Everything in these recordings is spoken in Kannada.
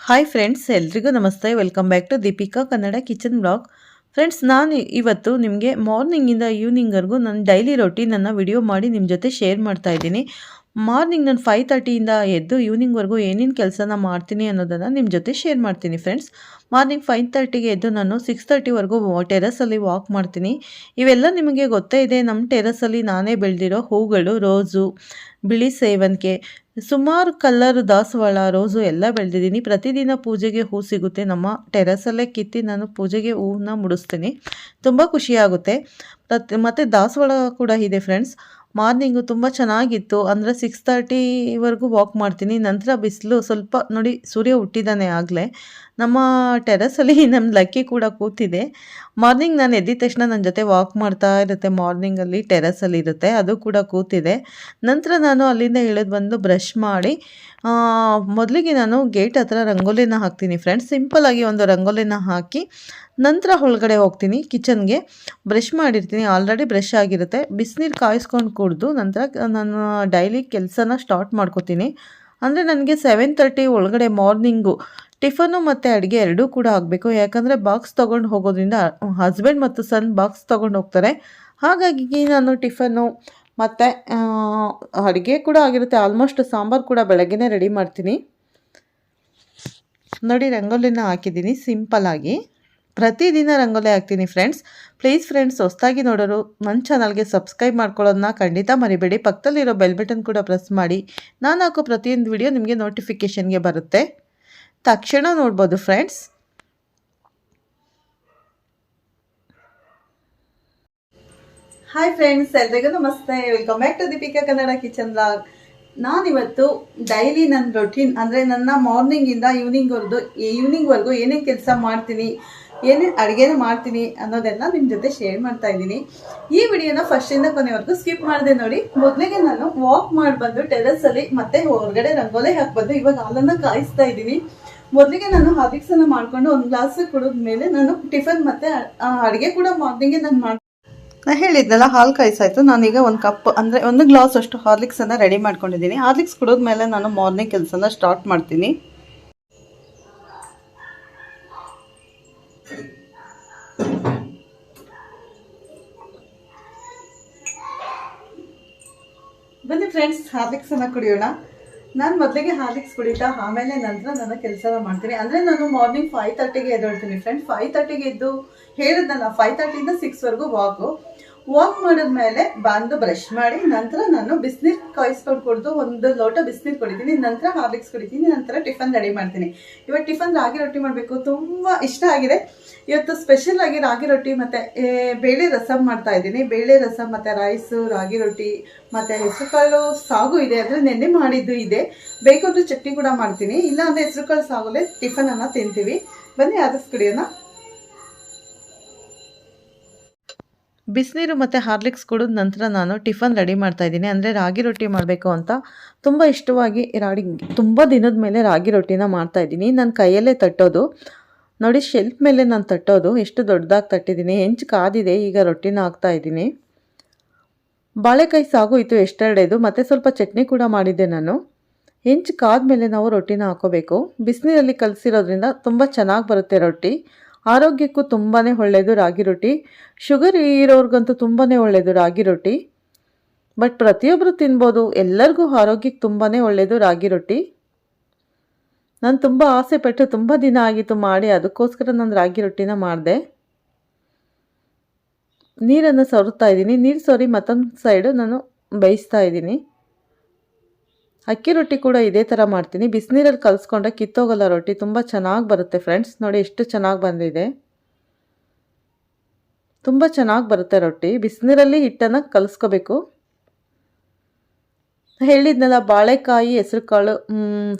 ಹಾಯ್ ಫ್ರೆಂಡ್ಸ್ ಎಲ್ರಿಗೂ ನಮಸ್ತೆ. Welcome back to Deepika Kannada kitchen blog friends ನಾನು ಇವತ್ತು ನಿಮಗೆ ಮಾರ್ನಿಂಗಿಂದ ಈವ್ನಿಂಗ್ವರೆಗೂ ನನ್ನ ಡೈಲಿ ರೊಟೀನನ್ನು ವಿಡಿಯೋ ಮಾಡಿ ನಿಮ್ಮ ಜೊತೆ ಶೇರ್ ಮಾಡ್ತಾ ಇದ್ದೀನಿ. ಮಾರ್ನಿಂಗ್ ನಾನು ಫೈವ್ ತರ್ಟಿಯಿಂದ ಎದ್ದು ಈವ್ನಿಂಗ್ವರೆಗೂ ಏನೇನು ಕೆಲಸನ ಮಾಡ್ತೀನಿ ಅನ್ನೋದನ್ನು ನಿಮ್ಮ ಜೊತೆ ಶೇರ್ ಮಾಡ್ತೀನಿ ಫ್ರೆಂಡ್ಸ್. ಮಾರ್ನಿಂಗ್ ಫೈವ್ ತರ್ಟಿಗೆ ಎದ್ದು ನಾನು ಸಿಕ್ಸ್ ತರ್ಟಿವರೆಗೂ ಟೆರಸಲ್ಲಿ ವಾಕ್ ಮಾಡ್ತೀನಿ. ಇವೆಲ್ಲ ನಿಮಗೆ ಗೊತ್ತೇ ಇದೆ ನಮ್ಮ ಟೆರಸಲ್ಲಿ ನಾನೇ ಬೆಳೆದಿರೋ ಹೂಗಳು, ರೋಸು, ಬಿಳಿ ಸೇವಂತಿಗೆ. ಸುಮಾರು ಕಲ್ಲರ್ ದಾಸವಾಳ, ರೋಸು ಎಲ್ಲ ಬೆಳೆದಿದ್ದೀನಿ. ಪ್ರತಿದಿನ ಪೂಜೆಗೆ ಹೂ ಸಿಗುತ್ತೆ. ನಮ್ಮ ಟೆರಸಲ್ಲೇ ಕಿತ್ತಿ ನಾನು ಪೂಜೆಗೆ ಹೂವನ್ನ ಮುಡಿಸ್ತೀನಿ. ತುಂಬ ಖುಷಿಯಾಗುತ್ತೆ ಪ್ರತಿ ಮತ್ತು ದಾಸವಾಳ ಕೂಡ ಇದೆ ಫ್ರೆಂಡ್ಸ್. ಮಾರ್ನಿಂಗು ತುಂಬ ಚೆನ್ನಾಗಿತ್ತು. ಅಂದರೆ ಸಿಕ್ಸ್ ತರ್ಟಿವರೆಗೂ ವಾಕ್ ಮಾಡ್ತೀನಿ. ನಂತರ ಬಿಸಿಲು ಸ್ವಲ್ಪ ನೋಡಿ ಸೂರ್ಯ ಹುಟ್ಟಿದ್ದಾನೆ ಆಗಲೇ. ನಮ್ಮ ಟೆರಸಲ್ಲಿ ನಮ್ಮ ಲಕ್ಕಿ ಕೂಡ ಕೂತಿದೆ. ಮಾರ್ನಿಂಗ್ ನಾನು ಎದ್ದಿದ ತಕ್ಷಣ ನನ್ನ ಜೊತೆ ವಾಕ್ ಮಾಡ್ತಾ ಇರುತ್ತೆ. ಮಾರ್ನಿಂಗಲ್ಲಿ ಟೆರಸಲ್ಲಿ ಇರುತ್ತೆ. ಅದು ಕೂಡ ಕೂತಿದೆ. ನಂತರ ನಾನು ಅಲ್ಲಿಂದ ಇಳಿದು ಬಂದು ಬ್ರಷ್ ಮಾಡಿ ಮೊದಲಿಗೆ ನಾನು ಗೇಟ್ ಹತ್ರ ರಂಗೋಲಿನ ಹಾಕ್ತೀನಿ ಫ್ರೆಂಡ್ಸ್ ಸಿಂಪಲಾಗಿ ಒಂದು ರಂಗೋಲಿನ ಹಾಕಿ ನಂತರ ಒಳಗಡೆ ಹೋಗ್ತೀನಿ ಕಿಚನ್ಗೆ ಬ್ರಷ್ ಮಾಡಿರ್ತೀನಿ. ಆಲ್ರೆಡಿ ಬ್ರಷ್ ಆಗಿರುತ್ತೆ. ಬಿಸಿನೀರು ಕಾಯಿಸ್ಕೊಂಡು ಕುಡಿದು ನಂತರ ನಾನು ಡೈಲಿ ಕೆಲಸನ ಸ್ಟಾರ್ಟ್ ಮಾಡ್ಕೋತೀನಿ. ಅಂದರೆ ನನಗೆ ಸೆವೆನ್ ತರ್ಟಿ ಒಳಗಡೆ ಮಾರ್ನಿಂಗು ಟಿಫನು ಮತ್ತು ಅಡುಗೆ ಎರಡೂ ಕೂಡ ಆಗಬೇಕು. ಯಾಕಂದರೆ ಬಾಕ್ಸ್ ತೊಗೊಂಡು ಹೋಗೋದ್ರಿಂದ ಹಸ್ಬೆಂಡ್ ಮತ್ತು ಸನ್ ಬಾಕ್ಸ್ ತೊಗೊಂಡು ಹೋಗ್ತಾರೆ. ಹಾಗಾಗಿ ನಾನು ಟಿಫನ್ನು ಮತ್ತು ಅಡುಗೆ ಕೂಡ ಆಗಿರುತ್ತೆ. ಆಲ್ಮೋಸ್ಟ್ ಸಾಂಬಾರು ಕೂಡ ಬೆಳಗ್ಗೆನೇ ರೆಡಿ ಮಾಡ್ತೀನಿ. ನೋಡಿ, ರಂಗೋಲಿನ ಹಾಕಿದ್ದೀನಿ ಸಿಂಪಲ್ಲಾಗಿ ಪ್ರತಿದಿನ ರಂಗೋಲಿ ಹಾಕ್ತೀನಿ ಫ್ರೆಂಡ್ಸ್ ಪ್ಲೀಸ್ ಫ್ರೆಂಡ್ಸ್ ಹೊಸ್ದಾಗಿ ನೋಡೋರು, ನನ್ನ ಚಾನಲ್ಗೆ ಸಬ್ಸ್ಕ್ರೈಬ್ ಮಾಡ್ಕೊಳ್ಳೋದನ್ನ ಖಂಡಿತ ಮರಿಬೇಡಿ. ಪಕ್ಕದಲ್ಲಿರೋ ಬೆಲ್ ಬಟನ್ ಕೂಡ ಪ್ರೆಸ್ ಮಾಡಿ. ನಾನು ಹಾಕೋ ಪ್ರತಿಯೊಂದು ವಿಡಿಯೋ ನಿಮಗೆ ನೋಟಿಫಿಕೇಷನ್ಗೆ ಬರುತ್ತೆ. ತಕ್ಷಣ ನೋಡ್ಬೋದು ಫ್ರೆಂಡ್ಸ್. ಹಾಯ್ ಫ್ರೆಂಡ್ಸ್ ಎಲ್ರಿಗೂ ನಮಸ್ತೆ. Welcome back to Deepika Kannada kitchen vlog ನಾನಿವತ್ತು ಡೈಲಿ ನನ್ನ ರೊಟೀನ್ ಅಂದರೆ ನನ್ನ ಮಾರ್ನಿಂಗಿಂದ ಈವ್ನಿಂಗ್ವರೆಗೂ ಈವ್ನಿಂಗ್ವರೆಗೂ ಏನೇನು ಕೆಲಸ ಮಾಡ್ತೀನಿ ಏನೇನು ಅಡುಗೆನ ಮಾಡ್ತೀನಿ ಅನ್ನೋದೆಲ್ಲ ನಿಮ್ಮ ಜೊತೆ ಶೇರ್ ಮಾಡ್ತಾ ಇದ್ದೀನಿ. ಈ ವಿಡಿಯೋನ ಫಸ್ಟಿಂದ ಕೊನೆವರೆಗೂ ಸ್ಕಿಪ್ ಮಾಡಿದೆ ನೋಡಿ. ಮೊದಲಿಗೆ ನಾನು ವಾಕ್ ಮಾಡಿ ಬಂದು ಟೆರಸಲ್ಲಿ ಮತ್ತೆ ಹೊರಗಡೆ ರಂಗೋಲಿ ಹಾಕ್ಬಂದು ಇವಾಗ ಹಾಲನ್ನು ಕಾಯಿಸ್ತಾ ಇದ್ದೀನಿ. ಮೊದಲಿಗೆ ನಾನು ಹಾರ್ಲಿಕ್ಸನ್ನು ಮಾಡಿಕೊಂಡು ಒಂದು ಗ್ಲಾಸ್ ಕುಡಿದ್ಮೇಲೆ ನಾನು ಟಿಫನ್ ಮತ್ತೆ ಅಡುಗೆ ಕೂಡ ಮಾರ್ನಿಂಗೇ ನಾನು ಮಾಡಿ ನಾ ಹೇಳಿದ್ನಲ್ಲ ಹಾಲು ಕಾಯಿಸಾಯ್ತು. ನಾನೀಗ ಒಂದು ಕಪ್ ಅಂದರೆ ಒಂದು ಗ್ಲಾಸ್ ಅಷ್ಟು ಹಾರ್ಲಿಕ್ಸನ್ನು ರೆಡಿ ಮಾಡ್ಕೊಂಡಿದ್ದೀನಿ. ಹಾರ್ಲಿಕ್ಸ್ ಕುಡಿದ್ಮೇಲೆ ನಾನು ಮಾರ್ನಿಂಗ್ ಕೆಲಸನ ಸ್ಟಾರ್ಟ್ ಮಾಡ್ತೀನಿ. ಬನ್ನಿ ಫ್ರೆಂಡ್ಸ್ ಹಾರ್ಲಿಕ್ಸನ್ನು ಕುಡಿಯೋಣ. ನಾನು ಮೊದಲಿಗೆ ಹಾರ್ಲಿಕ್ಸ್ ಕುಡಿತಾ, ಆಮೇಲೆ ನಂತರ ನನ್ನ ಕೆಲಸನ ಮಾಡ್ತೀನಿ. ಅಂದರೆ ನಾನು ಮಾರ್ನಿಂಗ್ ಫೈವ್ ತರ್ಟಿಗೆ ಎದ್ದೇಳ್ತೀನಿ ಫ್ರೆಂಡ್ ಫೈವ್ ತರ್ಟಿಗೆ ಎದ್ದು ಹೇಳಿದ್ನಲ್ಲ ಫೈವ್ ತರ್ಟಿಯಿಂದ ಸಿಕ್ಸ್ವರೆಗೂ ವಾಕು ವಾಕ್ ಮಾಡಿದ್ಮೇಲೆ ಬಂದು ಬ್ರಷ್ ಮಾಡಿ, ನಂತರ ನಾನು ಬಿಸಿನೀರು ಕಾಯಿಸ್ಕೊಂಡು ಕುಡಿದು ಒಂದು ಲೋಟ ಬಿಸಿನೀರು ಕುಡಿತೀನಿ. ನಂತರ ಹಾರ್ಲಿಕ್ಸ್ ಕುಡಿತೀನಿ. ನಂತರ ಟಿಫನ್ ರೆಡಿ ಮಾಡ್ತೀನಿ. ಇವಾಗ ಟಿಫನ್ ರಾಗಿ ರೊಟ್ಟಿ ಮಾಡಬೇಕು. ತುಂಬ ಇಷ್ಟ ಆಗಿದೆ. ಇವತ್ತು ಸ್ಪೆಷಲ್ ಆಗಿ ರಾಗಿ ರೊಟ್ಟಿ ಮತ್ತು ಬೇಳೆ ರಸಮ್ ಮಾಡ್ತಾ ಇದ್ದೀನಿ. ಬೇಳೆ ರಸಮ್ ಮತ್ತು ರೈಸು ರಾಗಿ ರೊಟ್ಟಿ ಮತ್ತು ಹೆಸರುಕಾಳು ಸಾಗು ಇದೆ. ಅಂದರೆ ನೆನ್ನೆ ಮಾಡಿದ್ದು ಇದೆ. ಬೇಕಾದ್ರೂ ಚಟ್ನಿ ಕೂಡ ಮಾಡ್ತೀನಿ. ಇಲ್ಲಾಂದರೆ ಹೆಸರುಕಾಳು ಸಾಗುಲೇ ಟಿಫನನ್ನು ತಿಂತೀವಿ. ಬನ್ನಿ, ಆದಷ್ಟು ಕುಡಿಯೋಣ. ಬಿಸಿನೀರು ಮತ್ತು ಹಾರ್ಲಿಕ್ಸ್ ಕುಡಿದ ನಂತರ ನಾನು ಟಿಫನ್ ರೆಡಿ ಮಾಡ್ತಾ ಇದ್ದೀನಿ. ಅಂದರೆ ರಾಗಿ ರೊಟ್ಟಿ ಮಾಡಬೇಕು ಅಂತ ತುಂಬ ಇಷ್ಟವಾಗಿ ರಾಡಿ ತುಂಬ ದಿನದ ಮೇಲೆ ರಾಗಿ ರೊಟ್ಟಿನ ಮಾಡ್ತಾ ಇದ್ದೀನಿ. ನನ್ನ ಕೈಯಲ್ಲೇ ತಟ್ಟೋದು. ನೋಡಿ ಶೆಲ್ಫ್ ಮೇಲೆ ನಾನು ತಟ್ಟೋದು. ಎಷ್ಟು ದೊಡ್ಡದಾಗಿ ತಟ್ಟಿದ್ದೀನಿ. ಹೆಂಚು ಕಾದಿದೆ, ಈಗ ರೊಟ್ಟಿನ ಹಾಕ್ತಾ ಇದ್ದೀನಿ. ಬಾಳೆಕಾಯಿ ಸಾಗು ಇತ್ತು, ಎಷ್ಟೆರಡೇದು. ಮತ್ತು ಸ್ವಲ್ಪ ಚಟ್ನಿ ಕೂಡ ಮಾಡಿದ್ದೆ ನಾನು. ಹೆಂಚು ಕಾದ ಮೇಲೆ ನಾವು ರೊಟ್ಟಿನ ಹಾಕೋಬೇಕು. ಬಿಸಿನೀರಲ್ಲಿ ಕಲಸಿರೋದ್ರಿಂದ ತುಂಬ ಚೆನ್ನಾಗಿ ಬರುತ್ತೆ ರೊಟ್ಟಿ. ಆರೋಗ್ಯಕ್ಕೂ ತುಂಬಾ ಒಳ್ಳೆಯದು ರಾಗಿ ರೊಟ್ಟಿ. ಶುಗರ್ ಇರೋರ್ಗಂತೂ ತುಂಬಾ ಒಳ್ಳೆಯದು ರಾಗಿ ರೊಟ್ಟಿ. ಬಟ್ ಪ್ರತಿಯೊಬ್ಬರು ತಿನ್ಬೋದು, ಎಲ್ಲರಿಗೂ ಆರೋಗ್ಯಕ್ಕೆ ತುಂಬಾ ಒಳ್ಳೆಯದು ರಾಗಿ ರೊಟ್ಟಿ. ನಾನು ತುಂಬ ಆಸೆ ಪಟ್ಟು ತುಂಬ ದಿನ ಆಗಿತ್ತು ಮಾಡಿ, ಅದಕ್ಕೋಸ್ಕರ ನಾನು ರಾಗಿ ರೊಟ್ಟಿನ ಮಾಡಿದೆ. ನೀರನ್ನು ಸವರುತ್ತಾ ಇದ್ದೀನಿ. ನೀರು ಸೋರಿ ಮತ್ತೊಂದು ಸೈಡು ನಾನು ಬೇಯಿಸ್ತಾ ಇದ್ದೀನಿ. ಅಕ್ಕಿ ರೊಟ್ಟಿ ಕೂಡ ಇದೇ ಥರ ಮಾಡ್ತೀನಿ. ಬಿಸಿನೀರಲ್ಲಿ ಕಲಿಸ್ಕೊಂಡ್ರೆ ಕಿತ್ತೋಗಲ್ಲ ರೊಟ್ಟಿ. ತುಂಬ ಚೆನ್ನಾಗಿ ಬರುತ್ತೆ ಫ್ರೆಂಡ್ಸ್ ನೋಡಿ ಎಷ್ಟು ಚೆನ್ನಾಗಿ ಬಂದಿದೆ. ತುಂಬ ಚೆನ್ನಾಗಿ ಬರುತ್ತೆ ರೊಟ್ಟಿ. ಬಿಸಿನೀರಲ್ಲಿ ಹಿಟ್ಟನ್ನು ಕಲಿಸ್ಕೋಬೇಕು. ಹೇಳಿದ್ನಲ್ಲ, ಬಾಳೆಕಾಯಿ ಹೆಸರು ಕಾಳು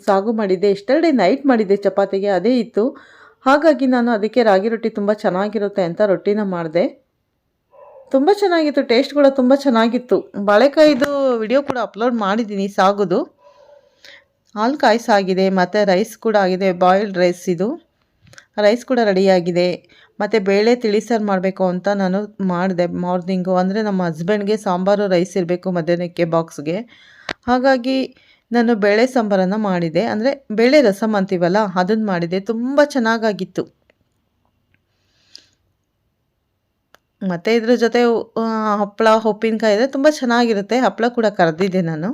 ಸಾಗು ಮಾಡಿದ್ದೆ. ಎಷ್ಟೆರಡೆ ನೈಟ್ ಮಾಡಿದ್ದೆ ಚಪಾತಿಗೆ, ಅದೇ ಇತ್ತು. ಹಾಗಾಗಿ ನಾನು ಅದಕ್ಕೆ ರಾಗಿ ರೊಟ್ಟಿ ತುಂಬ ಚೆನ್ನಾಗಿರುತ್ತೆ ಅಂತ ರೊಟ್ಟಿನ ಮಾಡಿದೆ. ತುಂಬ ಚೆನ್ನಾಗಿತ್ತು ಟೇಸ್ಟ್ ಕೂಡ ತುಂಬ ಚೆನ್ನಾಗಿತ್ತು. ಬಾಳೆಕಾಯಿದು ವಿಡಿಯೋ ಕೂಡ ಅಪ್ಲೋಡ್ ಮಾಡಿದ್ದೀನಿ, ಸಾಗುದು. ಹಾಲು ಕಾಯಿಸಾಗಿದೆ, ಮತ್ತು ರೈಸ್ ಕೂಡ ಆಗಿದೆ ಬಾಯ್ಲ್ಡ್ ರೈಸ್ ಇದು. ರೈಸ್ ಕೂಡ ರೆಡಿಯಾಗಿದೆ ಮತ್ತು ಬೇಳೆ ತಿಳಿಸಾರು ಮಾಡಬೇಕು ಅಂತ ನಾನು ಮಾಡಿದೆ ಮಾರ್ನಿಂಗು ಅಂದರೆ ನಮ್ಮ ಹಸ್ಬೆಂಡ್ಗೆ ಸಾಂಬಾರು ರೈಸ್ ಇರಬೇಕು ಮಧ್ಯಾಹ್ನಕ್ಕೆ ಬಾಕ್ಸ್ಗೆ ಹಾಗಾಗಿ ನಾನು ಬೇಳೆ ಸಾಂಬಾರನ್ನು ಮಾಡಿದೆ. ಅಂದರೆ ಬೇಳೆ ರಸಮ್ ಅಂತೀವಲ್ಲ ಅದನ್ನು ಮಾಡಿದೆ. ತುಂಬ ಚೆನ್ನಾಗಾಗಿತ್ತು. ಮತ್ತು ಇದ್ರ ಜೊತೆ ಹಪ್ಪಳ ಉಪ್ಪಿನಕಾಯಿ ಇದೆ ತುಂಬ ಚೆನ್ನಾಗಿರುತ್ತೆ. ಹಪ್ಪಳ ಕೂಡ ಕರೆದಿದ್ದೆ ನಾನು.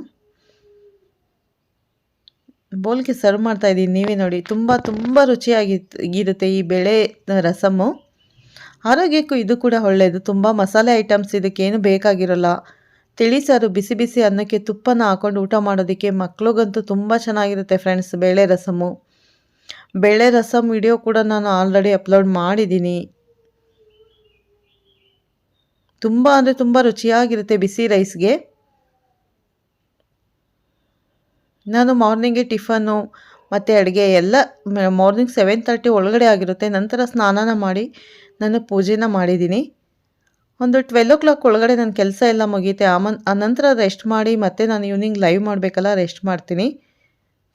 ಬೋಲ್ಗೆ ಸರ್ವ್ ಮಾಡ್ತಾ ಇದ್ದೀನಿ ನೀವೇ ನೋಡಿ. ತುಂಬ ತುಂಬ ರುಚಿಯಾಗಿ ಇರುತ್ತೆ ಈ ಬೇಳೆ ರಸಮು. ಆರೋಗ್ಯಕ್ಕೂ ಇದು ಕೂಡ ಒಳ್ಳೆಯದು ತುಂಬ ಮಸಾಲೆ ಐಟಮ್ಸ್ ಇದಕ್ಕೇನು ಬೇಕಾಗಿರೋಲ್ಲ. ತಿಳಿಸಾರು ಬಿಸಿ ಬಿಸಿ ಅನ್ನಕ್ಕೆ ತುಪ್ಪನ ಹಾಕೊಂಡು ಊಟ ಮಾಡೋದಕ್ಕೆ ಮಕ್ಳಿಗಂತೂ ತುಂಬ ಚೆನ್ನಾಗಿರುತ್ತೆ ಫ್ರೆಂಡ್ಸ್ ಬೇಳೆ ರಸಮು. ಬೇಳೆ ರಸಮ್ ವಿಡಿಯೋ ಕೂಡ ನಾನು ಆಲ್ರೆಡಿ ಅಪ್ಲೋಡ್ ಮಾಡಿದ್ದೀನಿ ತುಂಬ ಅಂದರೆ ತುಂಬ ರುಚಿಯಾಗಿರುತ್ತೆ ಬಿಸಿ ರೈಸ್ಗೆ. ನಾನು ಮಾರ್ನಿಂಗ್ ಟಿಫನ್ನು ಮತ್ತು ಅಡುಗೆ ಎಲ್ಲ ಮಾರ್ನಿಂಗ್ ಸೆವೆನ್ ತರ್ಟಿ ಒಳಗಡೆ ಆಗಿರುತ್ತೆ. ನಂತರ ಸ್ನಾನನ ಮಾಡಿ ನಾನು ಪೂಜೆನ ಮಾಡಿದ್ದೀನಿ. ಒಂದು ಟ್ವೆಲ್ ಓ ಕ್ಲಾಕ್ ಒಳಗಡೆ ನನ್ನ ಕೆಲಸ ಎಲ್ಲ ಮುಗಿಯುತ್ತೆ. ಆಮನ್ ನಂತರ ರೆಸ್ಟ್ ಮಾಡಿ ಮತ್ತೆ ನಾನು ಈವ್ನಿಂಗ್ ಲೈವ್ ಮಾಡಬೇಕಲ್ಲ ರೆಸ್ಟ್ ಮಾಡ್ತೀನಿ.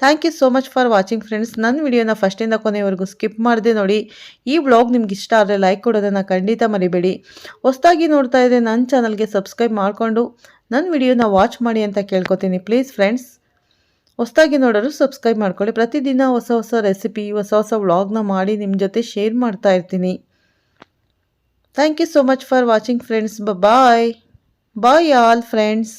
Thank you so much for watching friends ನನ್ನ ವಿಡಿಯೋನ ಫಸ್ಟಿಂದ ಕೊನೆವರೆಗೂ ಸ್ಕಿಪ್ ಮಾಡಿದೆ ನೋಡಿ. ಈ ವ್ಲಾಗ್ ನಿಮ್ಗೆ ಇಷ್ಟ ಆದರೆ ಲೈಕ್ ಕೊಡೋದನ್ನು ಖಂಡಿತ ಮರಿಬೇಡಿ. ಹೊಸದಾಗಿ ನೋಡ್ತಾ ಇದ್ದರೆ ನನ್ನ ಚಾನಲ್ಗೆ ಸಬ್ಸ್ಕ್ರೈಬ್ ಮಾಡಿಕೊಂಡು ನನ್ನ ವಿಡಿಯೋನ ವಾಚ್ ಮಾಡಿ ಅಂತ ಕೇಳ್ಕೊತೀನಿ. ಪ್ಲೀಸ್ ಫ್ರೆಂಡ್ಸ್ ಹೊಸ್ದಾಗಿ ನೋಡೋರು ಸಬ್ಸ್ಕ್ರೈಬ್ ಮಾಡ್ಕೊಳ್ಳಿ. ಪ್ರತಿದಿನ ಹೊಸ ಹೊಸ ರೆಸಿಪಿ, ಹೊಸ ಹೊಸ ವ್ಲಾಗ್ನ ಮಾಡಿ ನಿಮ್ಮ ಜೊತೆ ಶೇರ್ ಮಾಡ್ತಾ ಇರ್ತೀನಿ. Thank you so much for watching friends bye bye all friends